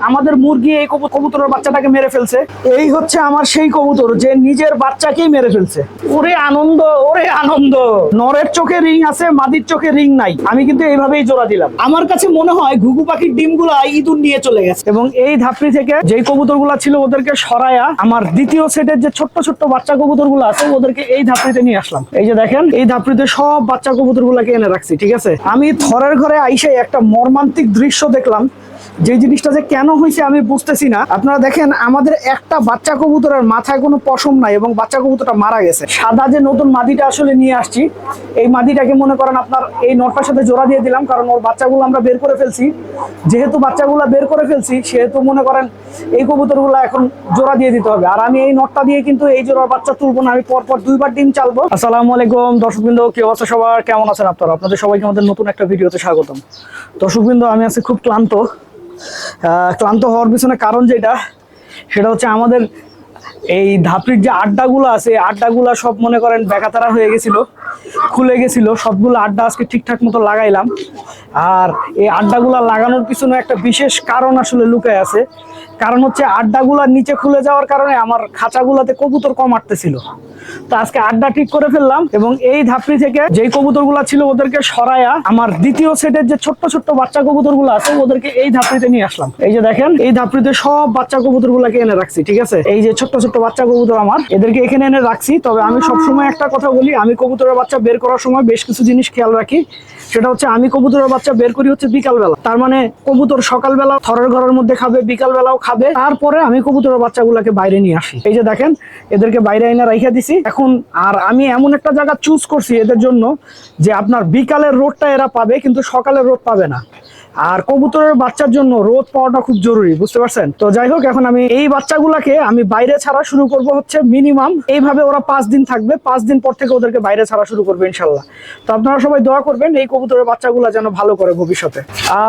আমাদের মুরগি এই কবু- কবুতরের বাচ্চাটাকে মেরে ফেলছে। এই হচ্ছে আমার সেই কবুতর, যে নিজের বাচ্চাকেই মেরে ফেলছে। ওরে আনন্দ ওরে আনন্দ। নরের চোখে রিং আছে, মাদির চোখে রিং নাই। আমি কিন্তু এইভাবেই জোড়া দিলাম। আমার কাছে মনে হয় ঘুঘু পাখির ডিমগুলো ইঁদুর নিয়ে চলে গেছে। এবং এই ধাপড়ি থেকে যেই কবুতরগুলো ছিল ওদেরকে সরায়া, আমার দ্বিতীয় সেটের যে ছোট্ট ছোট্ট বাচ্চা কবুতরগুলো আছে, ওদেরকে এই ধাপড়িতে নিয়ে আসলাম। এই যে দেখেন, এই ধাপড়িতে সব বাচ্চা কবুতরগুলোকে এনে রাখছি, ঠিক আছে? আমি থরের ঘরে আইসে একটা মর্মান্তিক দৃশ্য দেখলাম। যে জিনিসটা যে কেন হয়েছে আমি বুঝতেছি না। আপনারা দেখেন, আমাদের একটা বাচ্চা কবুতরের মাথায় কোনো পশম নাই এবং বাচ্চা কবুতরটা মারা গেছে। সাদা যে নতুন মাদিটা আসলে নিয়ে আসছি, এই মাদিটাকে মনে করেন আপনার এই নটটার সাথে জোড়া দিয়ে দিলাম, কারণ ওর বাচ্চাগুলো আমরা বের করে ফেলছি। যেহেতু বাচ্চাগুলো বের করে ফেলছি, সেহেতু মনে করেন এই কবুতরগুলো এখন জোড়া দিয়ে দিতে হবে। আর আমি এই নটটা দিয়ে কিন্তু এই জোড়ার বাচ্চা তুলবো না, আমি পরপর দুইবার ডিম চালবো। আসসালামু আলাইকুম, দর্শকবৃন্দ, কি অবস্থা সবার? কেমন আছেন আপনারা? আপনাদের সবাইকে আমাদের নতুন একটা ভিডিওতে স্বাগতম। দর্শকবৃন্দ, আমি আছি খুব ক্লান্ত। ক্লান্ত হওয়ার পিছনে কারণ যেটা, সেটা হচ্ছে আমাদের এই ধাপড়ির যে আড্ডাগুলো আছে আড্ডাগুলো সব মনে করেন বেকাতারা হয়ে গেছিল, খুলে গেছিল, সবগুলো আড্ডা আজকে ঠিকঠাক মতো লাগাইলাম। আর এই আড্ডাগুলো লাগানোর পিছনে একটা বিশেষ কারণ আসলে লুকায় আছে কারণ হচ্ছে আড্ডাগুলোর নিচে খুলে যাওয়ার কারণে আমার খাঁচাগুলোতে কবুতর কম আটতেছিল। তো আজকে আড্ডা ঠিক করে ফেললাম এবং এই ধাপড়ি থেকে যেই কবুতরগুলো ছিল ওদেরকে সরায়া আমার দ্বিতীয় সেটের যে ছোট্ট ছোট্ট বাচ্চা কবুতরগুলো আছে, ওদেরকে এই ধাপড়িতে নিয়ে আসলাম। এই যে দেখেন, এই ধাপড়িতে সব বাচ্চা কবুতরগুলোকে এনে রাখছি, ঠিক আছে? এই যে ছোট্ট ছোট্ট বাচ্চা কবুতর আমার, এদেরকে এখানে এনে রাখছি। তবে আমি সবসময় একটা কথা বলি, আমি কবুতরের বাচ্চা বের করার সময় বেশ কিছু জিনিস খেয়াল রাখি। সেটা হচ্ছে আমি কবুতরের বাচ্চা বের করি হচ্ছে বিকালবেলা। তার মানে কবুতর সকালবেলা থরের ঘরের মধ্যে খাবে, বিকালবেলাও খাবে, তারপরে আমি কবুতরের বাচ্চাগুলোকে বাইরে নিয়ে আসি। এই যে দেখেন, এদেরকে বাইরে এনে রাইখা দিছি। এখন আর আমি এমন একটা জায়গা চুজ করছি এদের জন্য যে আপনার বিকালের রোডটা এরা পাবে, কিন্তু সকালের রোড পাবে না। আর কবুতরের বাচ্চার জন্য রোদ পাওয়াটা খুব জরুরি, বুঝতে পারছেন? তো যাই হোক, এখন আমি এই বাচ্চাগুলাকে আমি বাইরে ছাড়া শুরু করব হচ্ছে মিনিমাম এইভাবে ওরা পাঁচ দিন থাকবে, পাঁচ দিন পর থেকে ওদেরকে বাইরে ছাড়া শুরু করবে ইনশাল্লাহ। তো আপনারা সবাই দোয়া করবেন এই কবুতরের বাচ্চাগুলো যেন ভালো করে ভবিষ্যতে।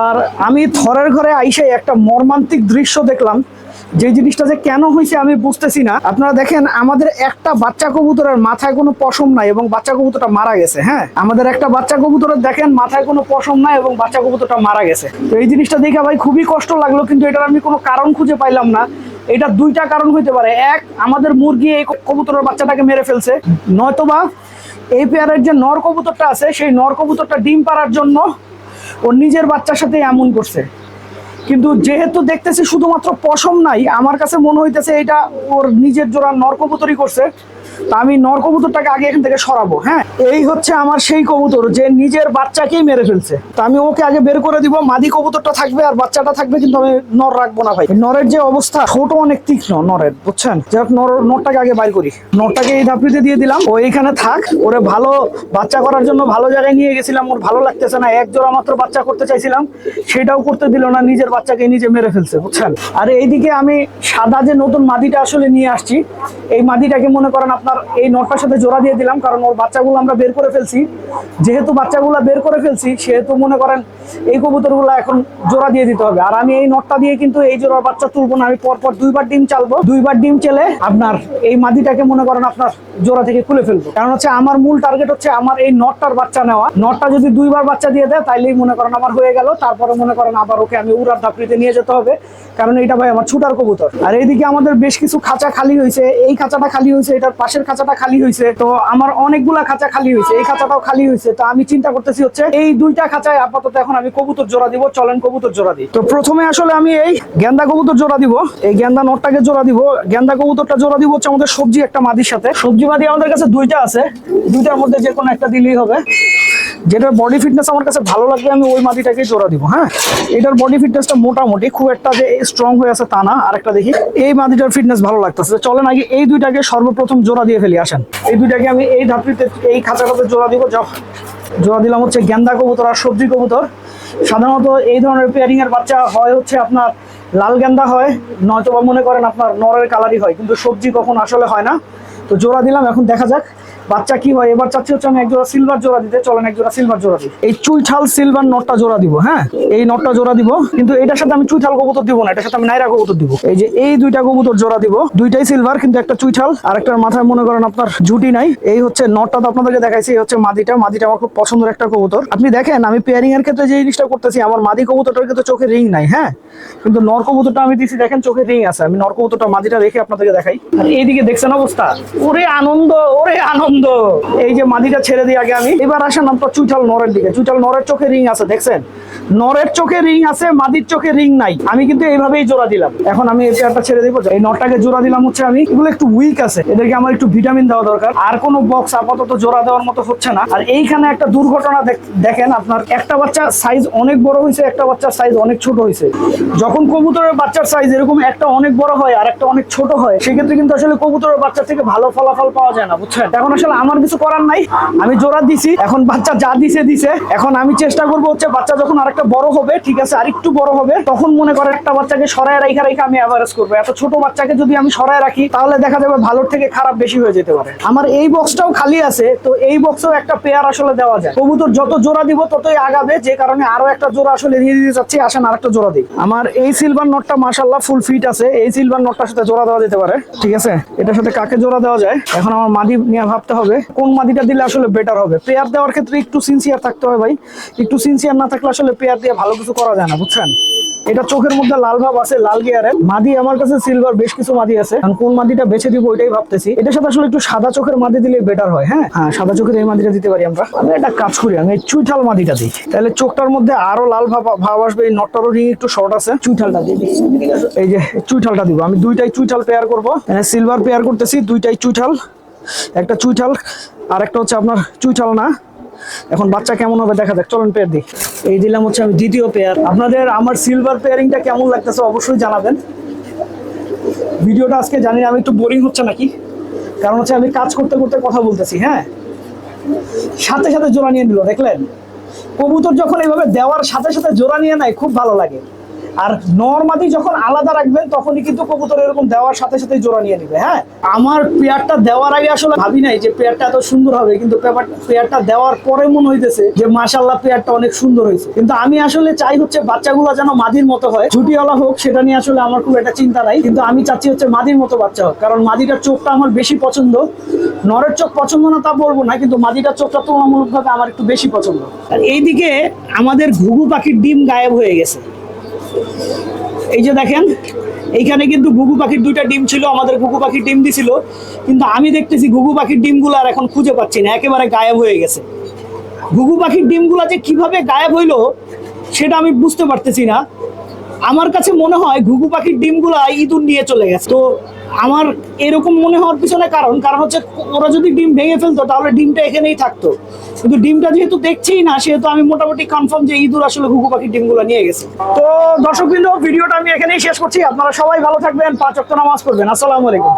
আর আমি থরের ঘরে আইসে একটা মর্মান্তিক দৃশ্য দেখলাম যে জিনিসটা যে কেন হয়েছে আমি বুঝতেছি না। আপনারা দেখেন, আমাদের একটা বাচ্চা কবুতরের মাথায় কোনো পশম নাই এবং বাচ্চা কবুতরটা মারা গেছে হ্যাঁ? আমাদের একটা বাচ্চা কবুতরের দেখেন, মাথায় কোনো পশম নাই এবং বাচ্চা কবুতরটা মারা গেছে। তো এই জিনিসটা দেখে ভাই খুবই কষ্ট লাগল, কিন্তু এটার আমি কোনো কারণ খুঁজে পাইলাম না। এটা দুইটা কারণ হইতে পারে। এক, আমাদের মুরগি এই কবুতরের বাচ্চাটাকে মেরে ফেলছে। নয়তোবা, এই পেয়ারের যে নর কবুতরটা আছে, সেই নর কবুতরটা ডিম পাড়ার জন্য ওর নিজের বাচ্চার সাথে এমন করছে। কিন্তু যেহেতু দেখতেছি শুধুমাত্র পশম নাই, আমার কাছে মনে হইতেছে এটা ওর নিজের জোড়া নরকবুতরই করছে। তা আমি নরকবুতরটাকে আগে এখান থেকে সরাবো হ্যাঁ? এই হচ্ছে আমার সেই কবুতর যে নিজের বাচ্চাকেই মেরে ফেলছে। তা আমি ওকে আগে বের করে দিব, মাদি কবুতরটা থাকবে আর বাচ্চাটা থাকবে কিন্তু আমি নর রাখব না ভাই। নরের যে অবস্থা, ছোট অনেক তীক্ষ্ণ নরের, বুঝছেন? যাই হোক, নর নরটাকে আগে বাইর করি। নরটাকে এই ধাপড়িতে দিয়ে দিলাম। ও এইখানে থাক, ওরে ভালো বাচ্চা করার জন্য ভালো জায়গায় নিয়ে গেছিলাম, ওর ভালো লাগতেছে না। এক জোড়া মাত্র বাচ্চা করতে চাইছিলাম, সেটাও করতে দিল না, নিজের বাচ্চাকে নিজে মেরে ফেলছে, বুঝছেন? আর এইদিকে আমি সাদা যে নতুন মাদিটা আসলে নিয়ে আসছি, এই মাদিটাকে মনে করেন আপনার এই নটটার সাথে জোড়া দিয়ে দিলাম, কারণ ওর বাচ্চাগুলো আমরা বের করে ফেলছি। যেহেতু বাচ্চাগুলো বের করে ফেলছি, সেহেতু মনে করেন এই কবুতরগুলো এখন জোড়া দিয়ে দিতে হবে। আর আমি এই নটটা দিয়ে কিন্তু এই জোড়ার বাচ্চা তুলবো না, আমি পরপর দুইবার ডিম চালবো। দুইবার ডিম চেলে আপনার এই মাদিটাকে মনে করেন আপনার জোড়া থেকে খুলে ফেলব। কারণ হচ্ছে আমার মূল টার্গেট হচ্ছে আমার এই নটটার বাচ্চা নেওয়া। নটটা যদি দুইবার বাচ্চা দিয়ে দেয়, তাইলেই মনে করেন আমার হয়ে গেল। তারপরে মনে করেন আবার ওকে আমি উড়ার ধাপড়িতে নিয়ে যেতে হবে। কারণ এটা ভাই আমার ছুটার কবুতর। আর এইদিকে আমাদের বেশ কিছু খাঁচা খালি হয়েছে। এই খাঁচাটা খালি হয়েছে, এটার পাশের খাঁচাটা খালি হয়েছে। তো আমার অনেকগুলা খাঁচা খালি হয়েছে। এই খাঁচাটাও খালি হয়েছে। তো আমি চিন্তা করতেছি হচ্ছে, এই দুইটা খাঁচায় আপাতত এখন আমি কবুতর জোড়া দিব, চলেন কবুতর জোড়া দিই। তো প্রথমে আসলে আমি এই গেন্দা কবুতর জোড়া দিব। এই গেন্দা নটটাকে জোড়া দিব। গেন্দা কবুতরটা জোড়া দিব হচ্ছে আমাদের সবজি একটা মাদির সাথে। সবজি মাদি আমাদের কাছে দুইটা আছে। দুইটার মধ্যে যে কোনো একটা দিলেই হবে। যেটার বডি ফিটনেস আমার কাছে ভালো লাগবে, আমি ওই মাটিটাকে জোড়া দিব হ্যাঁ? এটার বডি ফিটনেসটা মোটামুটি খুব একটা যে স্ট্রং হয়ে আছে তা না, আরেকটা দেখি। এই মাটিটার ফিটনেস ভালো লাগতেছে। চলেন আগে এই দুইটাকে সর্বপ্রথম জোড়া দিয়ে ফেলি, আসেন। এই দুইটাকে আমি এই ধাপড়িতে এই খাঁচাটাতে জোড়া দিব জোড়া দিলাম হচ্ছে গেন্দা কবুতর আর সবজি কবুতর। সাধারণত এই ধরনের পেয়ারিং এর বাচ্চা হয় হচ্ছে আপনার লাল গেন্দা হয়, নয়তো বা মনে করেন আপনার নরের কালারই হয়, কিন্তু সবজি কখন আসলে হয় না। তো জোড়া দিলাম, এখন দেখা যাক বাচ্চা কি হয়। এবার চাচ্ছি হচ্ছে আমি এক জোড়া সিলভার জোড়া দিতে, চলেন এক জোড়া সিলভার জোড়া দিই। এই চুইঠাল সিলভার নটটা জোড়া দিব হ্যাঁ? এই নটটা জোড়া দিব, কিন্তু এটার সাথে আমি চুইঠাল কবুতর দিব না, এটার সাথে আমি নাইরা কবুতর দিব। এই যে এই দুইটা কবুতর জোড়া দিব, দুইটাই সিলভার কিন্তু একটা চুইঠাল আর একটার মাথায় মনে করেন আপনার ঝুটি নাই। এই হচ্ছে নটটা তো আপনাদেরকে দেখাইছি, এই হচ্ছে মাদিটা। মাদিটা আমার খুব পছন্দের একটা কবুতর। আপনি দেখেন, আমি পেয়ারিং এর ক্ষেত্রে যে জিনিসটা করতেছি, আমার মাদি কবুতরটার কিন্তু চোখে রিং নাই হ্যাঁ? কিন্তু নর কবুতরটা আমি দিছি, দেখেন চোখে রিং আছে। আমি নর কবুতরটা মাদিটা রেখে আপনাদেরকে দেখাই। আর এইদিকে দেখছেন অবস্থা? ওরে আনন্দ ওরে আনন্দ। এই যে মাদিটা ছেড়ে দিই আগে আমি। এবার আসেন আপনার চুইঠাল নরের দিকে। চুইঠাল নরের চোখে রিং আছে, দেখছেন? নরের চোখে রিং আছে মাদির চোখে রিং নাই। আমি কিন্তু এইভাবেই জোড়া দিলাম। এখন আমি এই পেয়ারটা ছেড়ে দিব। এই নটটাকে জোড়া দিলাম হচ্ছে আমি। এগুলো একটু উইক আছে। এদেরকে আমার একটু ভিটামিন দেওয়া দরকার। আর কোনো বক্স আপাতত জোড়া দেওয়ার মতো হচ্ছে না। আর এইখানে একটা দুর্ঘটনা দেখেন আপনার। একটা বাচ্চা সাইজ অনেক বড় হয়েছে একটা বাচ্চার সাইজ অনেক ছোট হয়েছে যখন কবুতরের বাচ্চার সাইজ এরকম একটা অনেক বড় হয় আর একটা অনেক ছোট হয়, সেক্ষেত্রে কিন্তু আসলে কবুতরের বাচ্চা থেকে ভালো ফলাফল পাওয়া যায় না, বুঝছেন? এখন আসলে আমার কিছু করার নাই, আমি জোড়া দিছি, এখন বাচ্চা যা দিছে দিছে। এখন আমি চেষ্টা করব হচ্ছে বাচ্চা যখন আরেকটা বড় হবে, ঠিক আছে, আরেকটু বড় হবে, তখন মনে করে একটা বাচ্চাকে সরায় রাখা রেখে আমি অ্যাভারেজ করব। এত ছোট বাচ্চাকে যদি আমি সরায় রাখি, তাহলে দেখা যাবে ভালোর থেকে খারাপ বেশি হয়ে যেতে পারে। আমার এই বক্সটাও খালি আছে, তো এই বক্সেও একটা পেয়ার আসলে দেওয়া যায়। কবুতর যত জোড়া দিব, ততই আগাবে, যে কারণে আরও একটা জোড়া আসলে দিয়ে দিতে চাচ্ছি, আসেন আরেকটা জোড়া দিই। আমার এই সিলভার নটটা মাসাল্লাহ ফুল ফিট আছে। এই সিলভার নটটার সাথে জোড়া দেওয়া যেতে পারে, ঠিক আছে? এটার সাথে কাকে জোড়া দেওয়া যায়? এখন আমার মাদি নিয়ে ভাবতে হবে, কোন মাদিটা দিলে আসলে বেটার হবে? পেয়ার দেওয়ার ক্ষেত্রে একটু সিনসিয়ার থাকতে হবে ভাই। একটু সিনসিয়ার না থাকলে আসলে পেয়ার দিয়ে ভালো কিছু করা যায় না, বুঝছেন? এটা চোখের মধ্যে লাল ভাব আছে, লাল গিয়ারের মাদি আমার কাছে সিলভার বেশ কিছু মাদি আছে। কোন মাদিটা বেছে দিব ওইটাই ভাবতেছি। এটার সাথে আসলে একটু সাদা চোখের মাদি দিলে বেটার হয় হ্যাঁ? হ্যাঁ সাদা চোখের এই মাদিটা দিতে পারি আমরা। আমি একটা কাজ করি, আমি এই চুইঠাল মাদিটা দিই। তাহলে চোখটার মধ্যে আরও লাল ভাব ভাব আসবে, এই নটটারও রিং একটু শর্ট আছে। চুইঠালটা দিয়ে এই যে চুইঠালটা দিব। আমি দুইটাই চুইঠাল পেয়ার করব। সিলভার পেয়ার করতেছি, দুইটাই চুইঠাল। একটা চুইঠাল আর একটা হচ্ছে আপনার চুইঠাল না। এখন বাচ্চা কেমন হবে দেখা যাক, চলুন পেয়ার দিই এই দিলাম হচ্ছে আমি দ্বিতীয় পেয়ার আপনাদের আমার সিলভার পেয়ারিংটা কেমন লাগতেছে অবশ্যই জানাবেন। ভিডিওটা আজকে জানি আমি একটু বোরিং হচ্ছে নাকি? কারণ হচ্ছে আমি কাজ করতে করতে কথা বলতেছি হ্যাঁ? সাথে সাথে জোড়া নিয়ে নিল, দেখলেন? কবুতর যখন এইভাবে দেওয়ার সাথে সাথে জোড়া নিয়ে নেয়, খুব ভালো লাগে। আর নর্মাদি যখন আলাদা রাখবেন, তখনই কিন্তু কবুতর এরকম দেওয়ার সাথে সাথে জোড়া নিয়ে নিবে হ্যাঁ? আমার পেয়ারটা দেওয়ার আগে আসলে ভাবি নাই যে পেয়ারটা এত সুন্দর হবে, কিন্তু পেয়ারটা দেওয়ার পরে মনে হইতেছে যে মাশাল্লাহ পেয়ারটা অনেক সুন্দর হয়েছে। কিন্তু আমি আসলে চাই হচ্ছে বাচ্চাগুলো যেন মাদির মতো হয়। ছুটিওয়ালা হোক, সেটা নিয়ে আসলে আমার খুব একটা চিন্তা নাই। কিন্তু আমি চাচ্ছি হচ্ছে মাদির মতো বাচ্চা হোক। কারণ মাদিটার চোখটা আমার বেশি পছন্দ। নরের চোখ পছন্দ না তা বলব না, কিন্তু মাদিটার চোখটা তুলনামূলকভাবে আমার একটু বেশি পছন্দ। আর এইদিকে আমাদের ঘুঘু পাখির ডিম গায়েব হয়ে গেছে। এই যে দেখেন, এইখানে কিন্তু ঘুঘু পাখির দুইটা ডিম ছিল, আমাদের ঘুঘু পাখির ডিম দিছিল। কিন্তু আমি দেখতেছি ঘুঘু পাখির ডিমগুলো আর এখন খুঁজে পাচ্ছি না, একেবারে গায়েব হয়ে গেছে। ঘুঘু পাখির ডিমগুলো যে কীভাবে গায়েব হইল, সেটা আমি বুঝতে পারতেছি না। আমার কাছে মনে হয় ঘুঘু পাখির ডিমগুলা ইঁদুর নিয়ে চলে গেছে। তো আমার এরকম মনে হওয়ার পিছনে কারণ কারণ হচ্ছে ওরা যদি ডিম ভেঙে ফেলতো, তাহলে ডিমটা এখানেই থাকতো। কিন্তু ডিমটা যেহেতু দেখছেই না, সেহেতু আমি মোটামুটি কনফার্ম যে ইঁদুর আসলে ঘুঘু পাখির ডিমগুলো নিয়ে গেছে। তো দর্শকবৃন্দ, ভিডিওটা আমি এখানেই শেষ করছি। আপনারা সবাই ভালো থাকবেন, পাঁচ অক্ট নামাজ পড়বেন। আসসালামু আলাইকুম।